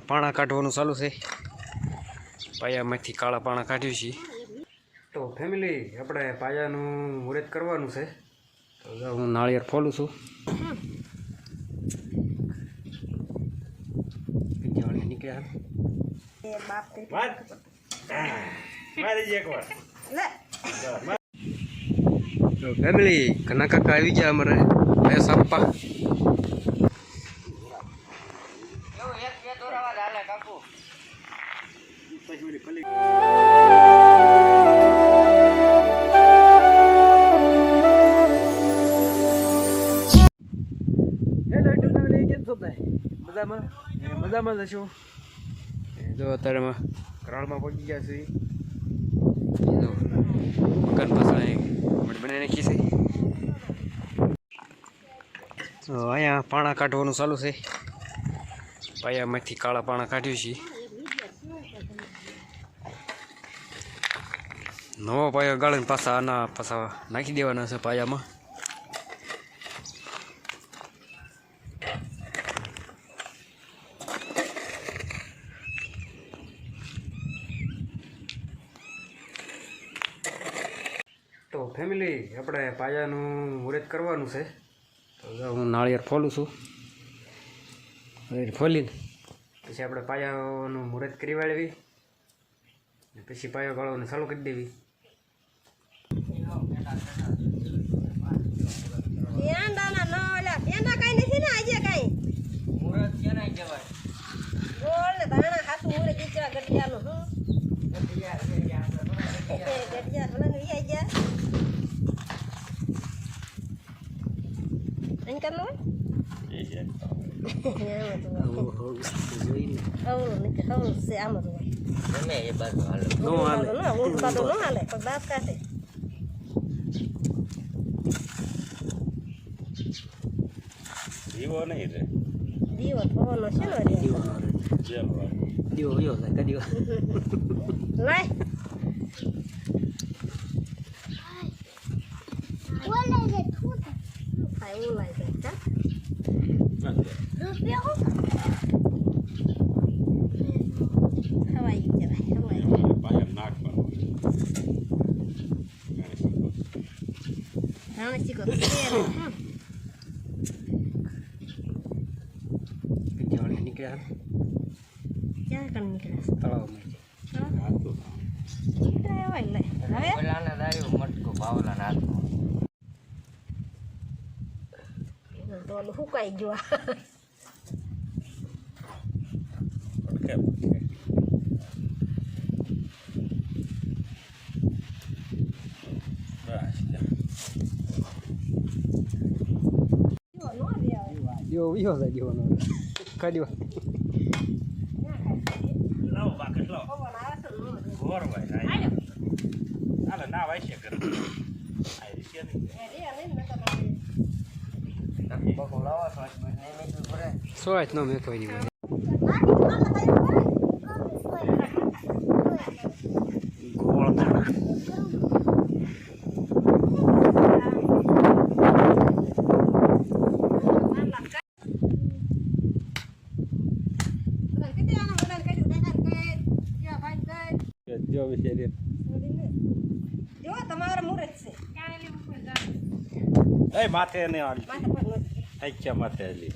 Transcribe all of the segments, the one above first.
અહીંયા પાણા કાઢવાનું ચાલુ છે. પાયામાંથી કાળા પાણા કાઢ્યું છે. તો ફેમિલી આપણે પાયાનું મુહૂર્ત કરવાનું છે. તો હું નાળિયેર ફોલું છું. નીકળ્યા. એ બાપ તે મારી એક વાર તો ફેમિલી ઘણા કાકા આવી ગયા અમારે. પૈસા આપવા. છો તમે મજામાં? મજામાં જશો જો અત્યારે કરાળમાં પહોંચી ગયા છે મકાન બનાવી નાખી છે અહીંયા પાણા કાઢવાનું ચાલુ છે. પાયામાંથી કાળા પાણા કાઢ્યું છે. નવો પાયો ગાળીને પાછા આના પાછા નાખી દેવાના છે પાયામાં. તો ફેમિલી આપણે પાયાનું મુહૂર્ત કરવાનું છે. તો હું નાળિયેર ફોલું છું. ફોલીને પછી આપણે પાયાનું મુહૂર્ત કરી વાળવી પછી પાયો ગાળવાનું ચાલુ કરી દેવી ભેંડાના ન ઓલા ભેંડા કાંઈ નથી ને આજે કાંઈ ગોળ ને ધાણા ખાતું ઉડે દીચરા ગઢિયાનું હું ગઢિયા ભલે ને ઈ ગયા અહીં કરલો હોય હવળું નીકળે હવળું છે આમ જ હોય. નો હાલે ના બાજુ ન હાલે પણ બાપ કાઢે. જીવો નહીં રે. દીવો થવાનો છે ને રે. જેલ દીવો વયો જાય કદી લાય ખાય એવું લાય કા ખવાઈ ગયું જવાય ખવાઈ ગયું પાયમ નાખવાનું જાળી નીકળ્યા ક્યાં કણ નીકળે છે તળાવમાં નીકળે એવાય લે હવે એનું તો ઓલું હુકાઈ ગયું. કેમ દીવો ન દે હવે. દીવો વયો જાય દીવાનો કદી લાવો બાકી લાવો. ગોર ભાઈ હાલો. ના વાય છે કર આ રીતે નહીં જ ન મેં કોઈ નહીં જો વિશે જો તમારે મુરત છે. એ માથે ને આલી. માથે પર નથી. આખ્યા માથે આલી.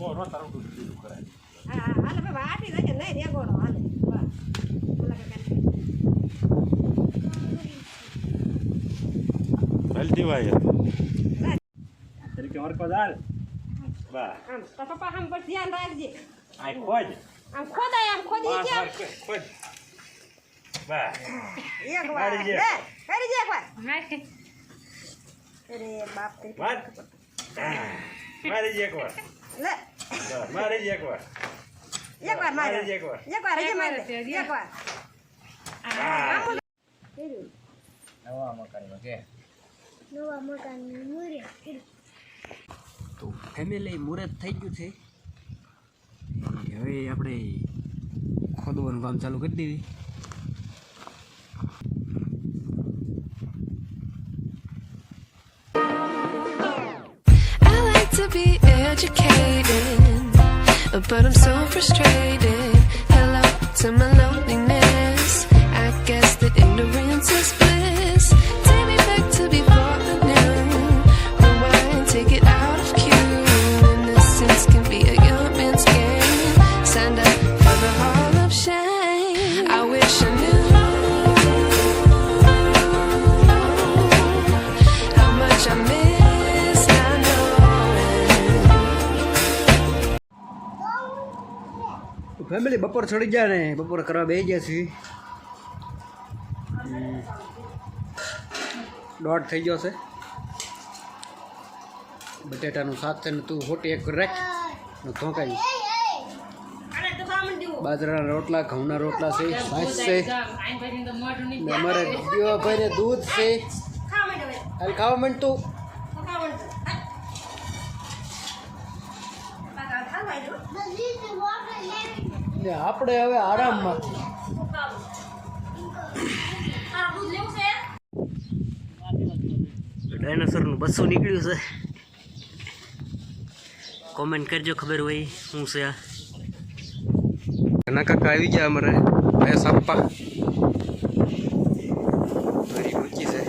ઓ રો તારું દૂધ દીધું કરાય. હા હા હાલ ભાઈ વાટી જાય નહીં રેગોડો હાલ. વાય લા, તરીકે મરકો દાલ બા આમ તો પપ્પા આમ પર ધ્યાન રાખજે. આ ખોજ. આમ ખોદાય આમ ખોદી વાર ખોજ. બા એક વાર. લે કરી દે એક વાર. અરે બાપ તે માર જ એક વાર. લે. બસ, મારી જ એક વાર. એક વાર મારે. જ એક વાર. એક વાર હજી મારે. એક વાર. હા. તો ફેમિલી મુહૂર્ત થઈ ગયું છે. હવે આપણે ખોદવાનું કામ ચાલુ કરી દેવી But I'm so frustrated. Family બપોર ચડી જાય ને, બપોર કરવા બે ગયા છે. દોઢ થઈ ગયો છે. બટેટાનું શાક છે ને તું હોટી એક રાખ, ને ધોકાઈ બાજરાના રોટલા, ઘઉંના રોટલા છે ભાઈ છે. અમારે દીવા ભાઈને દૂધ છે. હાલ ખાવા માંડ તું. તો ખા માંડો પાકા ખા માંડો. ને આપણે હવે આરામમાં ડાયનાસોરનું બસો નીકળ્યું છે. કોમેન્ટ કરજો ખબર હોય શું છે આ. ઘણા કાકા આવી ગયા અમારે. ભેંસ આપવા મારી ઊંચી છે.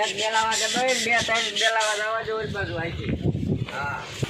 એક બેલાવા બે ત્રણ બેલાવા જવા જો બાજુ આવી એવું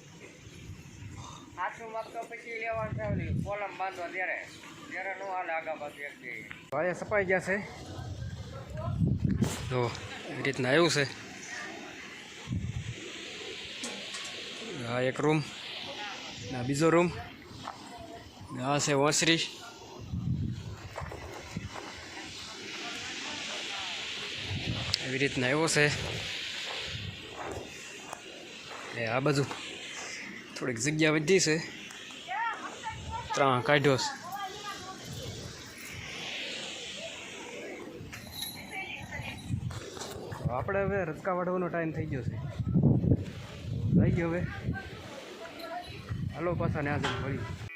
સાચું તો પછી લેવાનું ઓલી કોલમ બાંધવા ત્યારે. ત્યારે નો હાલે આગા પાછું એક ભાઈ સપાઈ ગયા છે. જો એવી રીતના આવ્યું છે. આ એક રૂમ ને આ બીજો રૂમ ને આ છે વસરી એવી રીતના આવ્યો છે. એ આ બાજુ. થોડીક જગ્યા વધી છે. ત્રણ કાઢ્યો છે. આપણે હવે રસ્કા વાળવાનો ટાઈમ થઈ ગયો છે. થઈ ગયો હવે. હાલો પાછા ને આજે મળ્યું